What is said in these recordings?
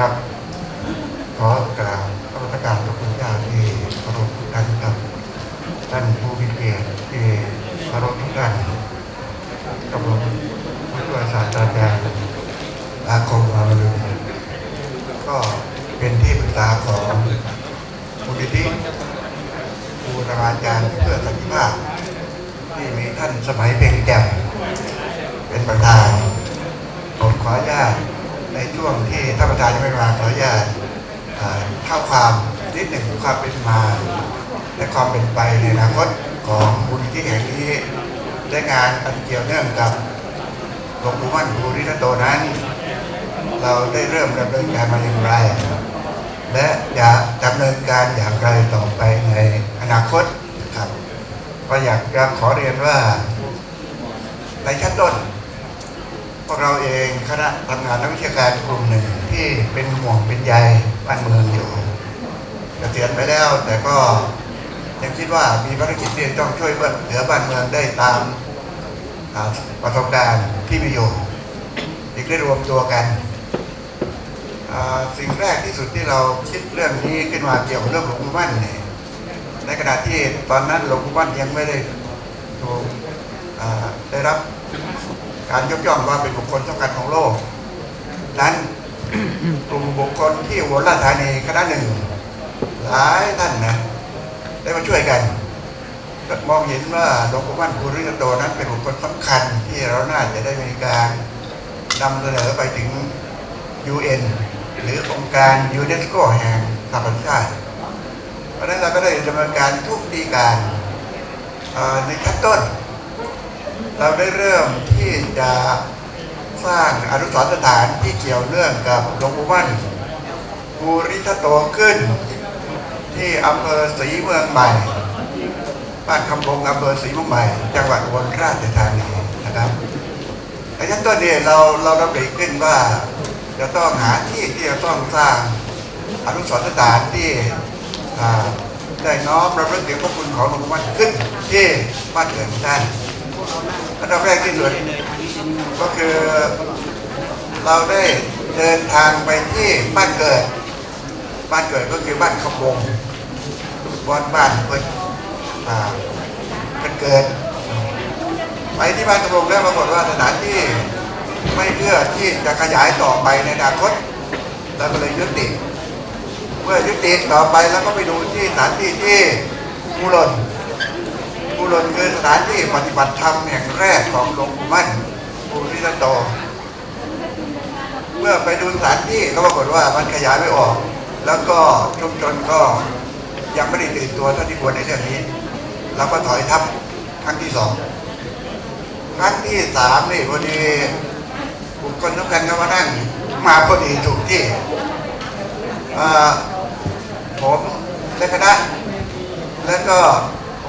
ครับ ขอกราบพระราชการทุกคุณญาติที่เคารพทุกท่านครับ ท่านผู้มีเกียรติที่เคารพทุกท่านกับผมผู้ช่วยศาสตราจารย์อาคมอมรุนก็เป็นที่ปรึกษาของมูลนิธิบูรณาจารย์เพื่อสันติภาพที่มีท่านสมัยเพ่งแจ่มเป็นประธานผมขออนุญาต ในช่วงที่ท่านประธานยังไม่มาขออนุญาตเท่าความนิดหนึ่งความเป็นมา และความเป็นไปในอนาคตของบุญที่แห่งนี้และงานอันเกี่ยวเนื่องกับหลวงปู่มั่นภูริทัตโตนั้น เราได้เริ่มดำเนินการมาอย่างไร และจะดำเนินการอย่างไรต่อไปในอนาคตครับก็อยากจะขอเรียนว่าในชั้นต้น วกเราเองคณะทำงานนักวิชาการกลุ่มหนึ่งที่เป็นห่วงเป็นใยบ้านเมืองอยู่เกษียณไปแล้วแต่ก็ยังคิดว่ามีภารกิจที่จะต้องช่วยเหลือบ้านเมืองได้ตามอ่าประสบการณ์ที่มีอยู่อีกได้รวมตัวกัน สิ่งแรกที่สุดที่เราคิดเรื่องนี้ขึ้นมาเกี่ยวกับเรื่องหลวงปู่มั่นเนี่ยในขณะที่ตอนนั้นหลวงปู่มั่นยังไม่ได้ถูกได้รับ การยกย่องว่าเป็นบุคคลสำคัญของโลก นั้นกลุ่มบุคคลที่อุบลราชธานีคณะหนึ่งหลายท่านนะได้มาช่วยกันก็มองเห็นว่าหลวงปู่มั่นภูริทัตโตนั้นเป็นบุคคลสำคัญที่เราน่าจะได้มีการนำเสนอไปถึง UN หรือองค์การยูเนสโกแห่งสหประชาชาติเพราะนั้นเราก็ได้ดำเนินการทุกดีการในขั้นต้น เราได้เริ่มที่จะสร้างอนุสรณ์สถานที่เกี่ยวเนื่องกับหลวงปู่มั่นภูริทัตโตขึ้น ที่อำเภอศรีเมืองใหม่ บ้านคำบงอำเภอศรีเมืองใหม่ จังหวัดอุบลราชธานีนะครับในชั้นต้นเนี่ยเราเราดำริขึ้นว่าจะต้องหาที่ที่จะต้องสร้างอนุสรณ์สถานที่ได้น้อมรำลึกถึงพระคุณของหลวงปู่มั่นขึ้นที่บ้านเกิดของท่าน อันดับแรกที่สุดก็คือเราได้เดินทางไปที่บ้านเกิด บ้านเกิดก็คือบ้านขบงบ้านบ้านเปิดอ่าเป็นเกิด ไปที่บ้านขบงแล้วปรากฏว่าสถานที่ไม่เอื้อที่จะขยายต่อไปในอนาคตเราก็เลยยุติ เมื่อยุติต่อไปแล้วก็ไปดูที่สถานที่ที่มูลน ภูรนคือสถานที่ปฏิบัติธรรมแห่งแรกของหลวงปู่มั่นภูริทัตโต เมื่อไปดูสถานที่ก็ปรากฏว่ามันขยายไม่ออก แล้วก็ชุมชนก็ยังไม่ได้ตื่นตัวเท่าที่ควรในเรื่องนี้เราก็ถอยทับครั้งที่สองครั้งที่สามนี่พอดีบุคคลสำคัญก็มานั่งมาพอดีถูกที่ผมและคณะ แล้วก็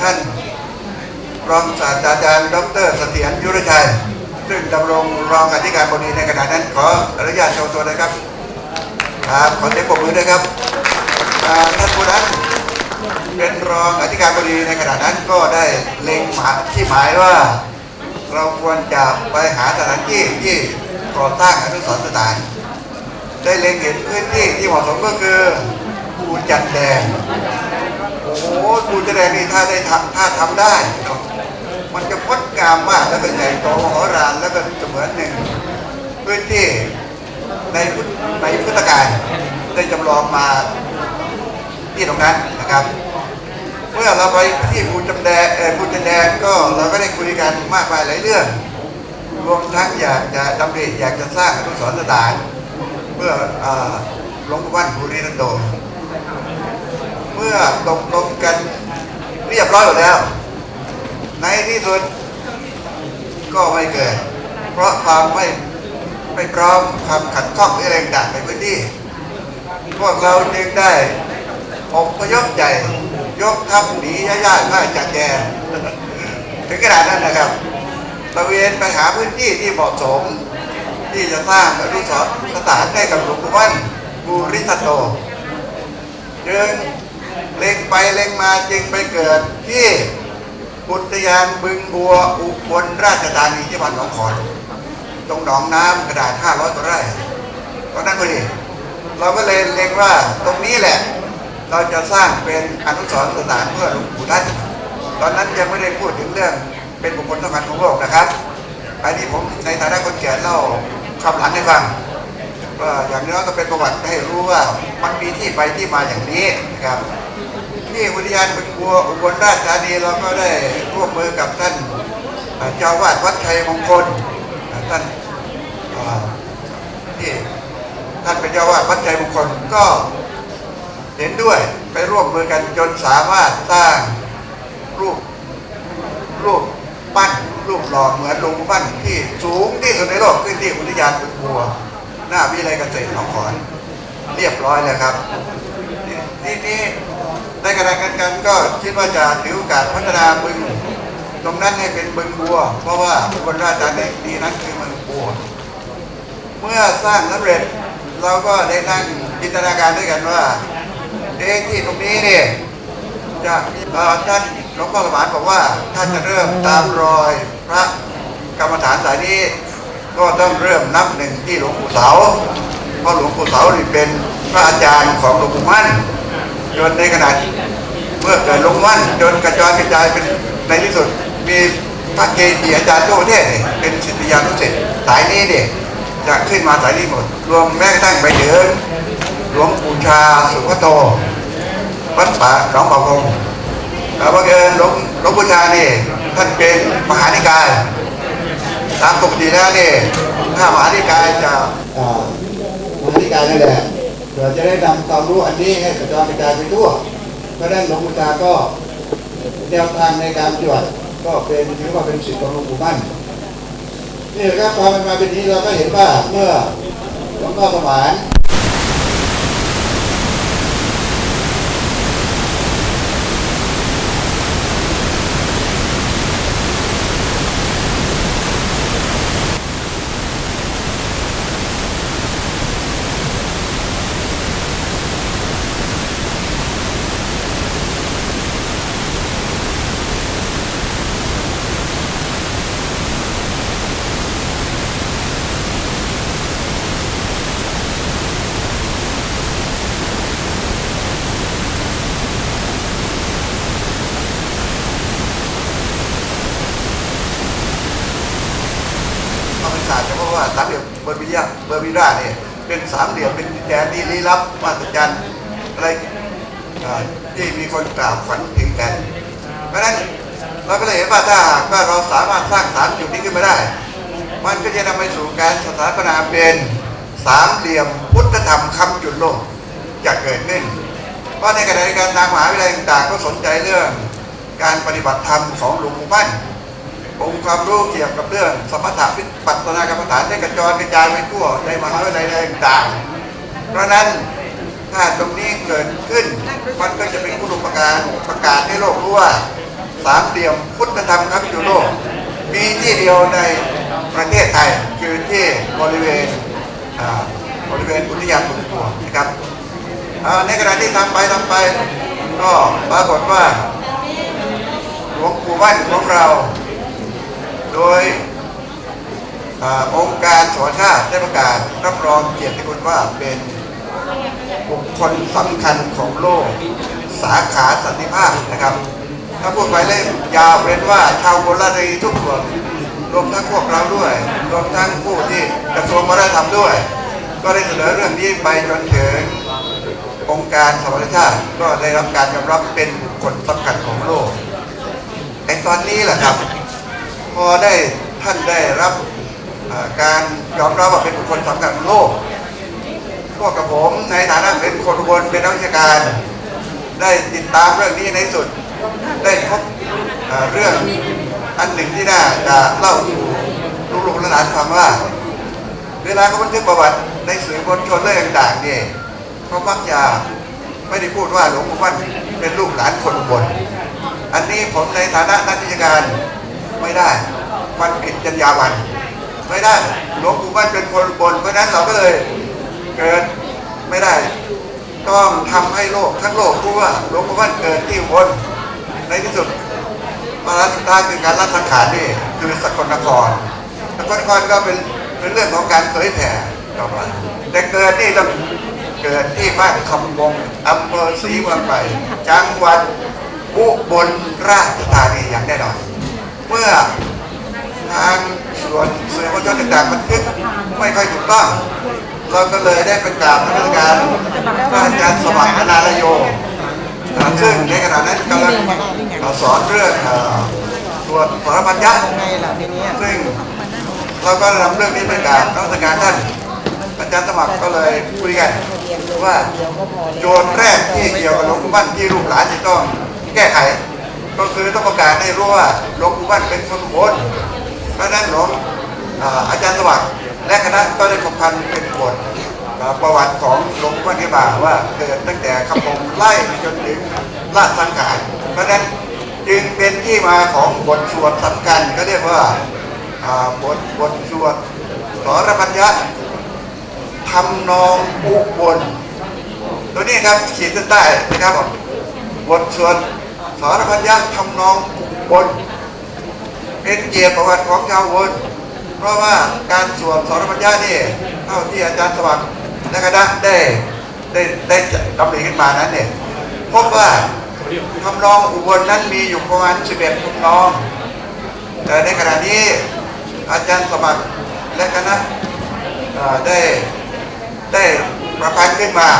ท่าน รองศาสตราจารย์ ดรเสถียรยุรชัย ซึ่งดำรงรองอธิการบดีในขณะนั้น ขออนุญาตโชว์ตัวนะครับครับขอเสียงปรบมือด้วยครับท่านผู้นั้นเป็นรองอธิการบดีในขณะนั้นก็ได้เล็งหมาที่หมายว่า เราควรจะไปหาสถานที่ที่ก่อสร้างอนุสรณ์สถาน ได้เล็งเห็นพื้นที่ที่เหมาะสมก็คือภูจันแดงโอ้โหภูจันแดงนี่ถ้าได้ทำถ้าทำได้ มันจะงดงามมากแล้วก็ใหญ่โตมโหฬารแล้วก็เสมือนหนึ่งพื้นที่ในพุทธในพุทธกาลได้จำลองมาที่ตรงนั้นนะครับ เมื่อเราไปที่ภูจำแดงภูจันแดงก็เราก็ได้คุยกันมากมายหลายเรื่อง รวมทั้งอยากจะดำริอยากจะสร้างอนุสรณ์สถานเพื่อหลวงปู่มั่นภูริทัตโตเมื่อตกลงกันเรียบร้อยหมดแล้ว ในที่สุดก็ไม่เกิด เพราะความไม่ไม่พร้อมความขัดข้องหรือะไรต่างๆในพื้นที่ พวกเราจึงได้อบพยพใหญ่ยกทัพหนีย่าๆง่าจากแกถึงขนาดนั้นนะครับตระเวนไปหาพื้นที่ที่เหมาะสม ที่จะสร้างอนุสรสถานให้กับหลวงปู่มั่นบูริทัตโตจึงเล็งไปเล็งมาจึงไปเกิดที่ อุทยานบึงบัวอุบลราชธานีที่บ้านหนองขอนตรงหนองน้ำกระดาษ500กว่าไร่ตอนนั้นพอดีเราก็เลยเล็งว่าตรงนี้แหละ เราจะสร้างเป็นอนุสรณ์สถานเพื่อหลวงปู่ท่านตอนนั้นยังไม่ได้พูดถึงเรื่องเป็นบุคคลสำคัญของโลกนะครับอันนี้ผมในฐานะคนแก่เล่าคำหลังให้ฟังว่าอย่างน้อยก็เป็นประวัติให้รู้ว่ามันมีที่ไปที่มาอย่างนี้นะครับ ที่อุทยานบึงบัวอุบลราชธานีเราก็ได้ร่วมมือกับท่านเจ้าวาดวัดชัยมงคลท่านที่ท่านเป็นเจ้าวาดวัดชัยมงคลก็เห็นด้วยไปร่วมมือกันจนสามารถสร้างรูปรูปปั้นรูปหล่อเหมือนหลวงปู่มั่นที่สูงที่สุดในโลกขึ้นที่อุทยานบึงบัว หน้าวิทยาลัยเกษตรหนองขอนเรียบร้อยแล้วครับนี่นี่ ในขณะกันกันก็คิดว่าจะถือโอกาสพัฒนาบึง ตรงนั้นให้เป็นบึงบัว เพราะว่าอุบลราชธานีนั้นคือบึงบัว เมื่อสร้างสำเร็จเราก็ได้นั่งจินตนาการด้วยกันว่าเอ๊ที่ตรงนี้เนี่ยจะเอ่อท่านหลวงพ่อสมานบอกว่าท่านจะเริ่มตามรอยพระกรรมฐานสายนี้ก็ต้องเริ่มนับหนึ่งที่หลวงปู่เสาเพราะหลวงปู่เสาเป็นพระอาจารย์ของหลวงปู่มั่น จนในขณะเมื่อเกิดลงมั่นจนกระจายกระจายเป็นในที่สุด มีพระเกจิอาจารย์ทั่วประเทศนี่เป็นศิษยานุศิษย์สายนี้เนี่ยจะขึ้นมาสายนี้หมด รวมแม้กระทั่งไปถึงหลวงปู่ชาสุขโตวัดป่าหนองป่าพงแล้วบังเอิญหลวงหลวงปู่ชานี่ท่านเป็นมหานิกายตามปกติแล้วเนี่ยถ้ามหานิกายจะมหานิกายนั่นแหละ เพื่อจะได้นำความรู้อันนี้ให้กระจายกระจายไปทั่วเพราะนั้นหลวงปู่ตาก็แนวทางในการปฏิบัติก็เป็นถือว่าเป็นสิทธิ์ของหลวงปู่มั่นนี่แหละครับพอมันมาเป็นนี้เราก็เห็นว่าเมื่อหลวงพ่อประมาน สาสามเหลี่ยมเบอร์มิยาเบอร์มิราเนี่ยเป็นสามเหลี่ยมเป็นดินแดนที่ลี้ลับมหัศจรรย์อะไรที่มีคนกล่าวฝันถึงกัน เพราะฉะนั้นเราก็เลยเห็นว่าถ้าหากว่าเราสามารถสร้างสามจุดนี้ขึ้นมาได้ มันก็จะนำไปสู่การสถาปนาเป็นสามเหลี่ยมพุทธธรรมคำจุดโลกจะเกิดขึ้น เพราะในขณะเดียวกันทางมหาวิทยาลัยต่างๆก็สนใจเรื่อง การปฏิบัติธรรมของหลวงปู่มั่น องค์ความรู้เกี่ยวกับเรื่องสมถะวิปัสสนากรรมฐานได้กระจรกระจายไปทั่วในมหาวิทยาลัยต่างๆ เพราะนั้นถ้าตรงนี้เกิดขึ้นมันก็จะเป็นคุณอุปการประกาศให้โลกรู้ว่าสามเหลี่ยมพุทธธรรมครับอยู่โลก มีที่เดียวในประเทศไทยคือที่บริเวณบริเวณอุทยานบุญตัวนะครับในขณะที่ทำไปทำไปก็ปรากฏว่าหลวงปู่มั่นของเรา โดยอองค์การสหชาติได้ประกาศรับรองเกียรติคุณว่าเป็นบุคคลสำคัญของโลกสาขาสันติภาพนะครับ ถ้าพูดไปเล่นยาวเป็นว่าชาวโบราณีทุกส่วนรวมทั้งพวกเราด้วย รวมทั้งผู้ที่กระทรวงวัฒนธรรมด้วย ก็ได้เสนอเรื่องนี้ไปจนถึงองค์การสหประชาชาติก็ได้รับการยอมรับเป็นบุคคลสำคัญของโลกไอ้ตอนนี้แหละครับ พอได้ท่านได้รับการยอมรับว่าเป็นบุคคลสำคัญของโลกพวกกับผมในฐานะเป็นคนอุบนเป็นนักวิชาการ ได้ติดตามเรื่องนี้ในสุด ได้พบเรื่องอันหนึ่งที่น่าจะเล่าสู่ลูกๆหลานฟังว่า เวลาเขาบันทึกประวัติในสื่อมวลชนเรื่องต่างๆเนี่ยเขามักจะไม่ได้พูดว่าหลวงปู่มั่นเป็นลูกหลานคนบน อันนี้ผมในฐานะนักวิชาการ ไม่ได้ มันผิดจรรยาบรรณไม่ได้หลวงปู่มั่นเป็นคนบนเพราะนั้นเราก็เลยเกิดไม่ได้ ต้องทำให้โลกทั้งโลกรู้ว่าหลวงปู่มั่นเกิดที่บนในที่สุดมารัสุดท้าคือการรัฐสังขารนี่คือสกลนครสกลนครก็เป็นเป็นเรื่องของการเผยแผ่ต่อไปแต่เกิดนี่ต้องเกิดที่บ้านคำวงอำเภอศรีเมืองใหม่จังหวัดอุบลราชธานีอย่างแน่นอน เมื่อทางส่วนสื่อมวลชนต่างๆบันทึกไม่ค่อยถูกต้อง เราก็เลยได้ไปกราบพนักงานท่านอาจารย์สมัครอนาลโยซึ่งในขณะนั้นกำลังสอนเรื่องตัวสารพันยักษ์ไงล่ะทีเนี้ยซึ่งเราก็นำเรื่องนี้ไปกราบนักวิชาการท่านอาจารย์สมัครก็เลยคุยกันว่าโย์แรกที่เกี่ยวกับหลวงปู่มั่นที่ลูกหลานจะต้องแก้ไข ก็คือต้องประกาศให้รู้ว่าหลวงปู่มั่นเป็นคนอุบลเพราะนั้นหลวงอาอาจารย์สวัสดิ์และคณะก็ได้ประพันเป็นบทประวัติของหลวงปู่มั่นที่มาว่าเกิดตั้งแต่คำผมไล่จนถึงราชสังขารเพราะนั้นจึงเป็นที่มาของบทสวดสำคัญก็เรียกว่าอ่าบทบทสวดสรพัญญะทำนองอุบลตัวนี้ครับขีดเส้นใต้นะครับบทสวด สารพันยักษ์ทำนองบนเป็นเกียรติประวัติของชาวอุบนเพราะว่าการสวดสารพันยักษ์นี่เท่าที่อาจารย์สวัสดิ์และคณะได้ได้ได้ดำเนินขึ้นมานั้นเนี่ยพบว่าทำนองอุบลนั้นมีอยู่ประมาณ 11ทำนอง แต่ในขณะนี้อาจารย์สมัครและคณะได้ได้ประพันธ์ขึ้นมา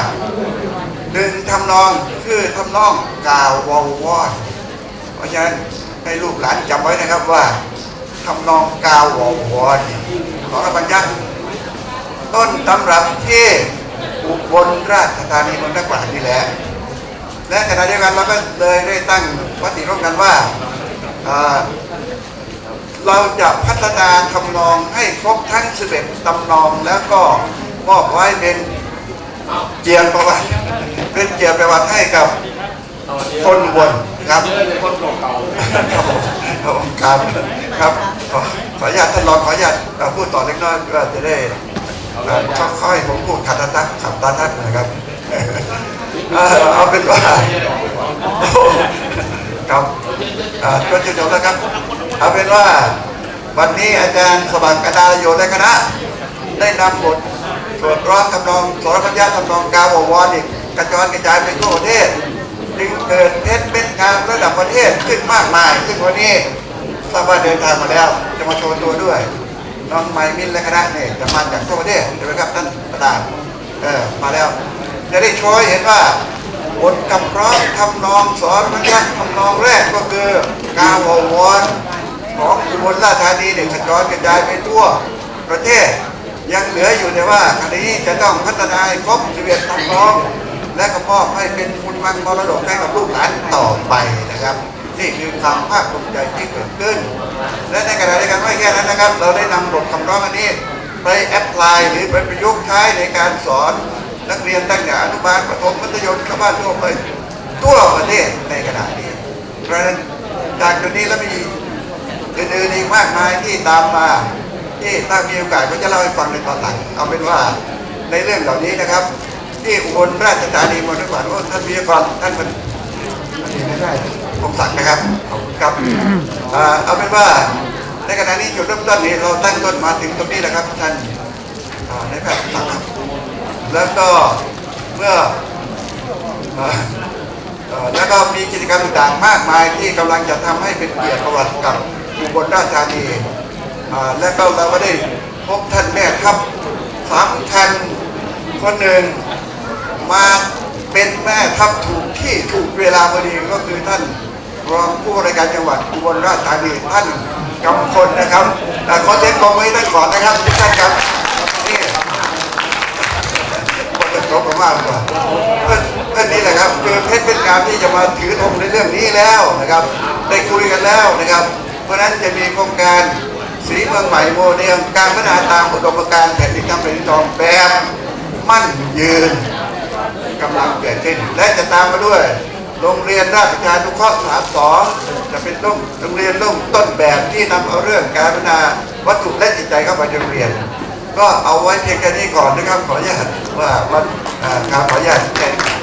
หนึ่งทำนองคือทำนองกล่าววอวอดเพราะฉะนั้นให้ลูกหลานจำไว้นะครับว่าทำนองกล่าววอวอดของรบัญญัติต้นตำรับที่อุบลราชธานีเมืองนักปราชญ์นี่แหละและขณะเดียวกันเราก็เลยได้ตั้งวัติร่วมกันว่าอ่าเราจะพัฒนาทำนองให้ครบทั้ง 11ตำนองแล้วก็มอบไว้เป็น เกียรติประวัติเป็นเกียรติประวัติให้กับคนอุบนครับเยอะเลยคนเก่าครับผมครับครับขอขออนุญาตท่านรองขออนุญาตเอ่อพูดต่อเล็กน้อยเพื่อจะได้เอ่อค่อยๆผมพูดขัดตาทักขัดตาทักนะครับเอ่อเอาเป็นว่าครับอ่าก็จะจบแล้วครับ เอาเป็นว่าวันนี้อาจารย์สมัครอนาลโยและคณะได้นำบท สวดร้องทำนองสรพัญญาทำนองกาววอนอีกกระจรกระจายไปทั่วประเทศ จึงเกิดเพชรเม็ดงามระดับประเทศขึ้นมากมาย ซึ่งวันนี้ทราบว่าเดินทางมาแล้ว จะมาโชว์ตัวด้วย น้องไมมินและคณะเนี่ยจะมาจากทั่วประเทศใช่ไหมครับท่านประธานเออมาแล้ว จะได้โชว์เห็นว่าบทคำร้องทำนองสอนพัญญาทำนองแรกก็คือกาววอนของอุบลราชธานีเนี่ยกระจรกระจายไปทั่วประเทศ ยังเหลืออยู่แต่ว่าคดีจะต้องพัฒนาให้ครบ11ทำนอง และก็มอบให้เป็นคุณวังมรดกให้กับลูกหลานต่อไปนะครับนี่คือความภาคภูมิใจที่เกิดขึ้น และในขณะเดียวกันไม่แค่นั้นนะครับ เราได้นำบทคำร้องอันนี้ ไปแอพพลายหรือไปประยุกต์ใช้ในการสอนนักเรียนตั้งแต่อนุบาลประถมมัธยมชาบ้านทั่วไปทั่วประเทศในขณะนี้เพราะฉะนั้นจากจุดนี้แล้วมีอื่นๆอีกมากมายที่ตามมา ที่ถ้ามีโอกาสก็จะเล่าให้ฟังในตอนหลัง เอาเป็นว่าในเรื่องเหล่านี้นะครับ ที่อุบลราชธานีมณฑลโอ้ท่านวิทยากรท่านมันไม่ได้ผมสั่งนะครับขอบคุณครับอ่าเอาเป็นว่าในขณะนี้จุดเริ่มต้นนี้เราตั้งต้นมาถึงตรงนี้แหละครับท่านอ่าในแพทย์สั่งครับแล้วก็เมื่อเอ่อเอ่อแล้วก็มีกิจกรรมต่างๆมากมายที่กำลังจะทำให้เป็นเกียรติประวัติกับอุบลราชธานีอ่า และก็เราก็ได้พบท่านแม่ทัพสำคัญคนหนึ่งมาเป็นแม่ทัพถูกที่ถูกเวลาพอดีก็คือท่านรองผู้ว่าราชการจังหวัดอุบลราชธานีท่านกำพลนะครับแต่ขอเสียงปรบมือท่านก่อนนะครับทุกท่านครับนี่คนจะจบมากกว่าเพื่อนเพื่อนนี้แหละครับคือเพชรเป็นงามที่จะมาถือธงในเรื่องนี้แล้วนะครับได้คุยกันแล้วนะครับ เพราะนั้นจะมีโครงการ สีเมืองใหม่โมเดลการพัฒนาตามอุดมการณ์แผ่นดินทำแผ่นดินทองแบบมั่นยืนกำลังเกิดขึ้น และจะตามมาด้วย โรงเรียนราชประชานุเคราะห์สามสองจะเป็นโรงโรงเรียนร่มต้นแบบที่นำเอาเรื่องการพัฒนาวัตถุและจิตใจเข้าไปในโรงเรียน ก็เอาไว้เพียงแค่นี้ก่อนนะครับขออนุญาตว่าวันอ่ารขออนุญาตแค่